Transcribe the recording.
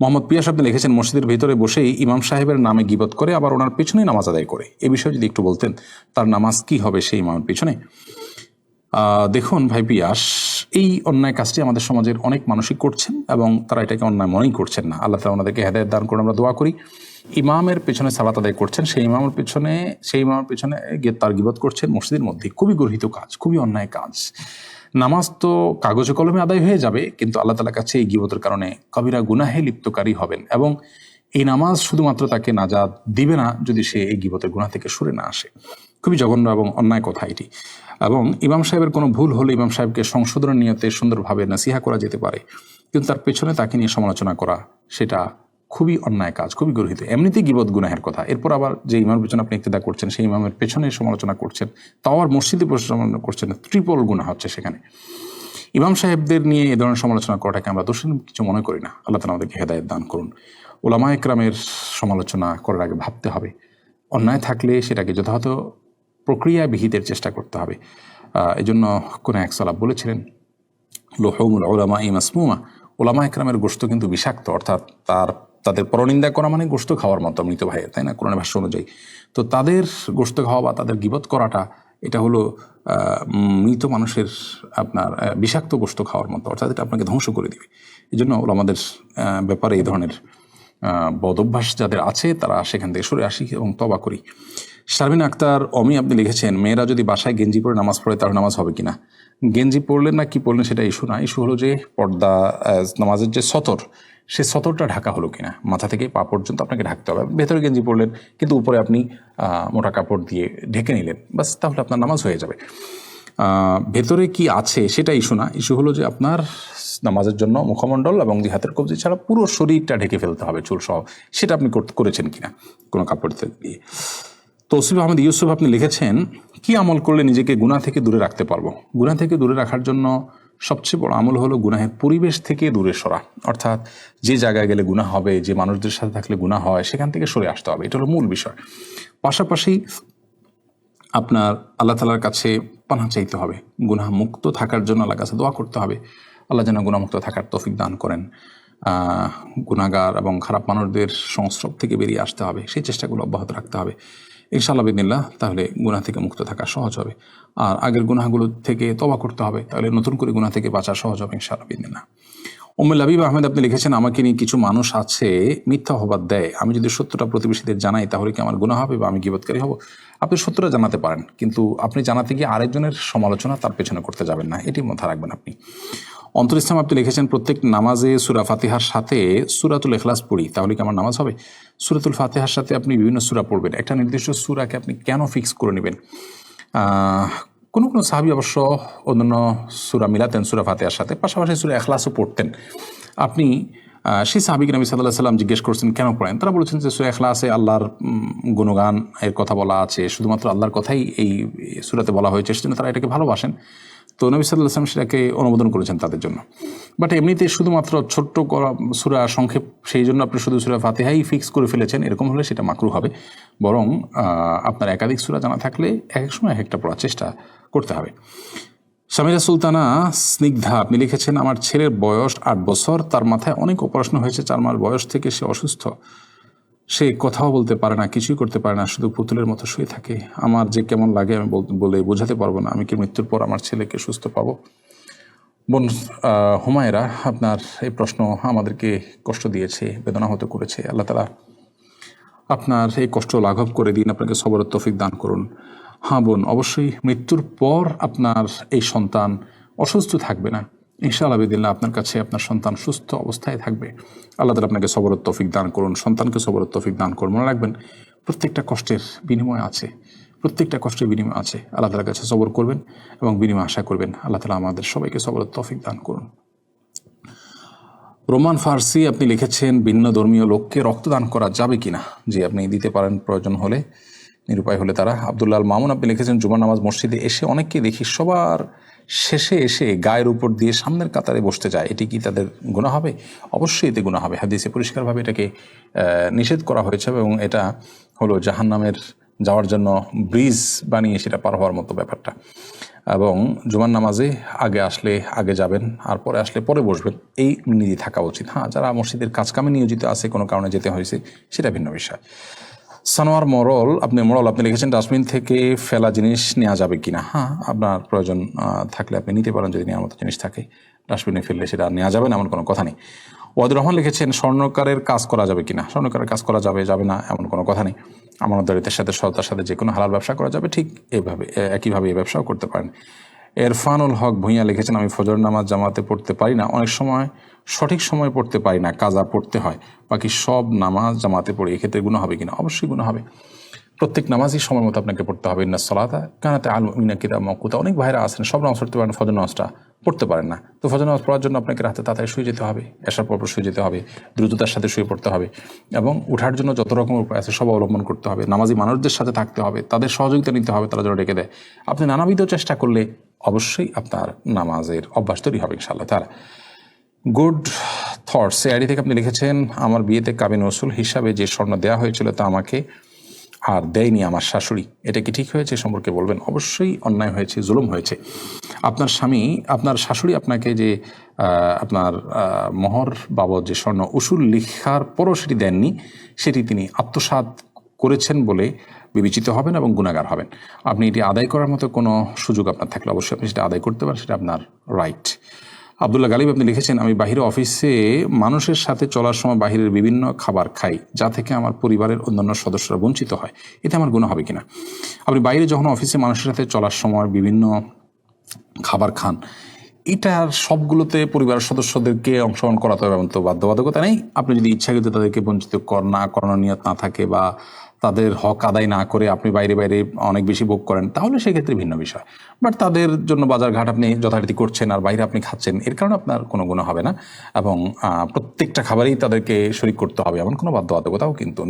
মোহাম্মদ পিয়াস আপনি লিখেছেন, মসজিদের ভিতরে বসেই ইমাম সাহেবের নামে গিবত করে, আবার ওনার পেছনেই নামাজ আদায় করে। এ বিষয়ে যদি একটু বলতেন, তার নামাজ কি হবে সেই ইমামের পেছনে? দেখুন ভাই পিয়াস, এই অন্যায় কাজটি আমাদের সমাজের অনেক মানুষই করছেন এবং তারা এটাকে অন্যায় মনেই করছেন না। আল্লাহ তালা ওনাদেরকে হেদায়ত দান করে আমরা দোয়া করি। ইমামের পেছনে সালাত আদায় করছেন, সেই ইমামের পেছনে, সেই ইমামের পেছনে গিয়ে তার গিবত করছেন মসজিদের মধ্যে। খুবই গর্হিত কাজ, খুবই অন্যায় কাজ। নামাজ তো কাগজে কলমে আদায় হয়ে যাবে, কিন্তু আল্লাহ তালার কাছে এই গিবতের কারণে কবিরা গুনাহে লিপ্তকারী হবেন এবং এই নামাজ শুধুমাত্র তাকে নাজাদ দিবে না, যদি সে এই গিবতের গুণা থেকে সরে না আসে। খুবই জঘন্য এবং অন্যায় কথা এটি। এবং ইমাম সাহেবের কোনো ভুল হলে ইমাম সাহেবকে সংশোধনের নিয়তে সুন্দরভাবে নাসিহা করা যেতে পারে, কিন্তু তার পেছনে তাকে নিয়ে সমালোচনা করা, সেটা খুবই অন্যায় কাজ, খুবই গর্হিত। এমনিতেই গিবত গুনাহের কথা। এরপর আবার যে ইমামের পেছনে আপনি ইক্তেদা করছেন, সেই ইমামের পেছনে সমালোচনা করছেন, তাও আবার মসজিদে সমালোচনা করছেন ট্রিপল গুণা হচ্ছে সেখানে। ইমাম সাহেবদের নিয়ে এ ধরনের সমালোচনা করাটাকে আমরা দোষী কিছু মনে করি না। আল্লাহ তালা আমাদেরকে হেদায়ত দান করুন। ওলামা একরামের সমালোচনা করার আগে ভাবতে হবে। অন্যায় থাকলে সেটাকে যথাযথ প্রক্রিয়া বিহিতের চেষ্টা করতে হবে। এই জন্য কোনো এক সালাব বলেছিলেন, লোহমুল ওলামা ই মাসমুমা। ওলামা একরামের গোস্ত কিন্তু বিষাক্ত, অর্থাৎ তার তাদের পরনিন্দা করা মানে গোস্ত খাওয়ার মতো মৃত ভাইয়ের তাই না? কোরআন ভাষ্য অনুযায়ী। তো তাদের গোস্ত খাওয়া বা তাদের গিবত করাটা, এটা হলো মৃত মানুষের আপনার বিষাক্ত গোস্ত খাওয়ার মতো, অর্থাৎ এটা আপনাকে ধ্বংস করে দিবে। এই জন্য আমাদের ব্যাপারে এই ধরনের বদ অভ্যাস যাদের আছে, তারা সেখান থেকে সরে আসি এবং তবা করি। শারমিন আক্তার অমি আপনি লিখেছেন, মেয়েরা যদি বাসায় গেঞ্জি পরে নামাজ পড়ে, তার নামাজ হবে কিনা? গেঞ্জি পড়লেন না কি পড়লেন সেটা ইস্যু না, ইস্যু হলো যে পর্দা নামাজের যে সতর সে সতরটা ঢাকা হলো কিনা? মাথা থেকে পা পর্যন্ত আপনাকে ঢাকতে হবে। ভেতরে গেঞ্জি পরলেন, কিন্তু উপরে আপনি মোটা কাপড় দিয়ে ঢেকে নিলেন। বাস তাহলে আপনার নামাজ হয়ে যাবে। ভেতরে কি আছে সেটা ইস্যু না। ইস্যু হলো যে আপনার নামাজের জন্য মুখমণ্ডল এবং যে হাতের কবজি ছাড়া পুরো শরীরটা ঢেকে ফেলতে হবে, চুল সহ। সেটা আপনি করেছেন কিনা? কোনো কাপড় দিয়ে। তৌসিফ আহমেদ ইউসুফ আপনি লিখেছেন, কি আমল করলে নিজেকে গুনাহ থেকে দূরে রাখতে পারব? গুনাহ থেকে দূরে রাখার জন্য সবচেয়ে বড় আমল হলো গুনাহের পরিবেশ থেকে দূরে সরা। অর্থাৎ যে জায়গায় গেলে গুনাহ হবে, যে মানুষদের সাথে থাকলে গুনাহ হয়, সেখান থেকে সরে আসতে হবে। এটা হলো মূল বিষয়। পাশাপাশি আপনার আল্লাহ তালার কাছে পানা চাইতে হবে। গুনাহ মুক্ত থাকার জন্য আল্লাহর কাছে দোয়া করতে হবে। আল্লাহ যেন গুণামুক্ত থাকার তফিক দান করেন। গুনাহগার এবং খারাপ মানুষদের সংস্রব থেকে বেরিয়ে আসতে হবে। সেই চেষ্টাগুলো অব্যাহত রাখতে হবে। ইনশাআল্লাহ বিদিল্লাহ তাহলে গুনাহ থেকে মুক্ত থাকা সহজ হবে। আর আগের গুনাহগুলো থেকে তবা করতে হবে, তাহলে নতুন করে গুনাহ থেকে বাঁচা সহজ হবে ইনশাআল্লাহ বিদিল্লাহ উম্মুল হাবিব আহমেদ আপনি লিখেছেন, আমাকে নিয়ে কিছু মানুষ আছে, মিথ্যা অপবাদ দেয়। আমি যদি সত্যটা প্রতিবেশীদের জানাই, তাহলে কি আমার গুণা হবে বা আমি গিবতকারী হব? আপনি সত্যটা জানাতে পারেন, কিন্তু আপনি জানাতে গিয়ে আরেকজনের সমালোচনা তার পেছনে করতে যাবেন না। এটি মাথায় রাখবেন আপনি। অন্তর ইসলাম আপনি লিখেছেন, প্রত্যেক নামাজে সুরা ফাতিহার সাথে সুরাতুল এখলাস পড়ি। তাহলে কি আমার নামাজ হবে? সুরাতুল ফাতিহার সাথে আপনি বিভিন্ন সুরা পড়বেন। একটা নির্দিষ্ট সুরাকে আপনি কেন ফিক্স করে নেবেন? কোনো কোনো সাহাবি অবশ্য অন্যান্য সুরা মিলাতেন সুরা ফাতেহার সাথে, পাশাপাশি সুরা এখলাসও পড়তেন। আপনি সেই সাহাবিকে নবী সাল্লাহ সাল্লাম জিজ্ঞেস করছেন, কেন পড়েন? তারা বলেছেন যে, সুরা এখলাসে আল্লাহর গুণগান এর কথা বলা আছে। শুধুমাত্র আল্লাহর কথাই এই সুরাতে বলা হয়েছে। সেজন্য তারা এটাকে ভালোবাসেন। তো নবী সাল্লাহ আসলাম সেটাকে অনুমোদন করেছেন তাদের জন্য। বাট এমনিতে শুধুমাত্র ছোট্ট করা সুরা সংক্ষেপ, সেই জন্য আপনি শুধু সুরা ফাতেহাই ফিক্স করে ফেলেছেন, এরকম হলে সেটা মাকরু হবে। বরং আপনার একাধিক সুরা জানা থাকলে এক এক সময় এক একটা পড়ার চেষ্টা করতে হবে। সামিরা সুলতানা স্নিগ্ধা, আপনি লিখেছেন, আমার ছেলের বয়স আট বছর, তার মাথায় অনেক অপারেশন হয়েছে, চার মাস বয়স থেকে সে অসুস্থ। সে কথাও বলতে পারে না, কিছুই করতে পারে না, শুধু পুতুলের মতো শুয়ে থাকে। আমার যে কেমন লাগে আমি বল- বোঝাতে পারব না। আমি কি মৃত্যুর পর আমার ছেলেকে সুস্থ পাবো? বোন হুমায়রা, আপনার এই প্রশ্ন আমাদেরকে কষ্ট দিয়েছে, বেদনা হতে করেছে। আল্লাহ তালা আপনার এই কষ্ট লাঘব করে দিন, আপনাকে সবর তফিক দান করুন। হ্যাঁ বোন, অবশ্যই মৃত্যুর পর আপনার এই সন্তান অসুস্থ থাকবে না। ইনশাআল্লাহ বিদিল্লা আপনার কাছে আপনার সন্তান সুস্থ অবস্থায় থাকবে। আল্লাহ তালা আপনাকে সবর তৌফিক দান করুন, সন্তানকে সবর তৌফিক দান করুন। মনে রাখবেন, প্রত্যেকটা কষ্টের বিনিময় আছে, প্রত্যেকটা কষ্টের বিনিময় আছে। আল্লাহ তালার কাছে সবর করবেন এবং বিনিময় আশা করবেন। আল্লাহ তালা আমাদের সবাইকে সবর তৌফিক দান করুন। রোমান ফার্সি আপনি লিখেছেন, ভিন্ন ধর্মীয় লোককে রক্তদান করা যাবে কি না যে আপনি দিতে পারেন প্রয়োজন হলে, নিরুপায় হলে তারা। আবদুল্লাহ মামুন আপনি লিখেছেন, জুমার নামাজ মসজিদে এসে অনেককে দেখি, সবার শেষে এসে গায়ের উপর দিয়ে সামনের কাতারে বসতে যায়, এটি কি তাদের গুণা হবে? অবশ্যই এতে গুণা হবে। হাদিসে পরিষ্কারভাবে এটাকে নিষেধ করা হয়েছে এবং এটা হলো জাহান্নামের যাওয়ার জন্য ব্রিজ বানিয়ে সেটা পার হওয়ার মতো ব্যাপারটা। এবং জুমার নামাজে আগে আসলে আগে যাবেন, আর পরে আসলে পরে বসবেন, এই নীতি থাকা উচিত। হ্যাঁ যারা মসজিদের কাজকামে নিয়োজিত আছে, কোনো কারণে যেতে হয়েছে, সেটা ভিন্ন বিষয়। সানোয়ার মরল, আপনি মরল, আপনি লিখেছেন ডাস্টবিন থেকে ফেলা জিনিস নেওয়া যাবে কিনা? হ্যাঁ আপনার প্রয়োজন থাকলে আপনি নিতে পারেন যদি নেওয়ার মতো জিনিস থাকে। ডাস্টবিনে ফেললে সেটা নেওয়া যাবে না, এমন কোনো কথা নেই। ওয়াদুর রহমান লিখেছেন, স্বর্ণকারের কাজ করা যাবে কিনা? স্বর্ণকারের কাজ করা যাবে যাবে না, এমন কোনো কথা নেই। আমানতদারিত্বের সাথে সততার সাথে যে কোনো হালাল ব্যবসা করা যাবে, ঠিক এইভাবে একইভাবে এই ব্যবসাও করতে পারেন। এরফানুল হক ভূঁইয়া লিখেছেন, আমি ফজর নামাজ জামাতে পড়তে পারি না। অনেক সময়, সঠিক সময় পড়তে পারি না। কাজা পড়তে হয়। বাকি সব নামাজ জামাতে পড়ে। এক্ষেত্রে গুণ হবে কিনা? অবশ্যই গুণ হবে। প্রত্যেক নামাজই সময় মতো আপনাকে পড়তে হবে। ইন্না সলাতা কানাতে আলু মিনা কিতাব মকুতা। অনেক ভাইরা আছেন, সব নামাজ পড়তে পারেন, ফজর নামাজটা পড়তে পারেন না। তো ফজর নামাজ পড়ার জন্য আপনাকে রাতে তাড়াতাড়ি শুয়ে যেতে হবে, এসার পর শুয়ে যেতে হবে, দ্রুততার সাথে শুয়ে পড়তে হবে এবং উঠার জন্য যত রকম উপায় আছে সব অবলম্বন করতে হবে। নামাজি মানুষদের সাথে থাকতে হবে, তাদের সহযোগিতা নিতে হবে, তারা যেন ডেকে দেয়। আপনি নানাবিধ চেষ্টা করলে অবশ্যই আপনার নামাজের অভ্যাস তৈরি হবে, ইনশাআল্লাহ। তারা গুড থটস আইডি থেকে আপনি লিখেছেন, আমার বিয়েতে কাবিন ওসুল হিসাবে যে স্বর্ণ দেওয়া হয়েছিল তা আমাকে আর দেয়নি আমার শাশুড়ি। এটা কি ঠিক হয়েছে? সম্পর্কে বলবেন। অবশ্যই অন্যায় হয়েছে, জুলুম হয়েছে। আপনার স্বামী, আপনার শাশুড়ি আপনাকে যে আপনার মোহর বাবদ যে স্বর্ণ উসুল লিখার পরও সেটি দেননি, সেটি তিনি আত্মসাৎ করেছেন বলে বিবেচিত হবেন এবং গুণাগার হবেন। আপনি এটি আদায় করার মতো কোনো সুযোগ আপনার থাকলে অবশ্যই আপনি সেটা আদায় করতে পারেন, সেটা আপনার রাইট আবদুল্লাহ গালিব আপনি লিখেছেন, আমি বাহিরে অফিসে মানুষের সাথে চলার সময় বাহিরের বিভিন্ন খাবার খাই, যা থেকে আমার পরিবারের অন্যান্য সদস্যরা বঞ্চিত হয়। এতে আমার গুণ হবে কিনা? আপনি বাইরে যখন অফিসে মানুষের সাথে চলার সময় বিভিন্ন খাবার খান, এটার সবগুলোতে পরিবারের সদস্যদেরকে অংশগ্রহণ করাতে হবে এমন তো বাধ্যবাধকতা নেই। আপনি যদি ইচ্ছাকৃত তাদেরকে বঞ্চিত কর, না করানোর নিয়ত না থাকে বা তাদের হক আদায় না করে আপনি বাইরে বাইরে অনেক বেশি ভোগ করেন, তাহলে সেক্ষেত্রে ভিন্ন বিষয়। বাট তাদের জন্য বাজার ঘাট আপনি যথারীতি করছেন আর বাইরে আপনি খাচ্ছেন, এর কারণে আপনার কোনো গুণ হবে না। এবং প্রত্যেকটা খাবারেই তাদেরকে শরিক করতে হবে, এমন কোনো বাধ্যবাধকতাও কিন্তু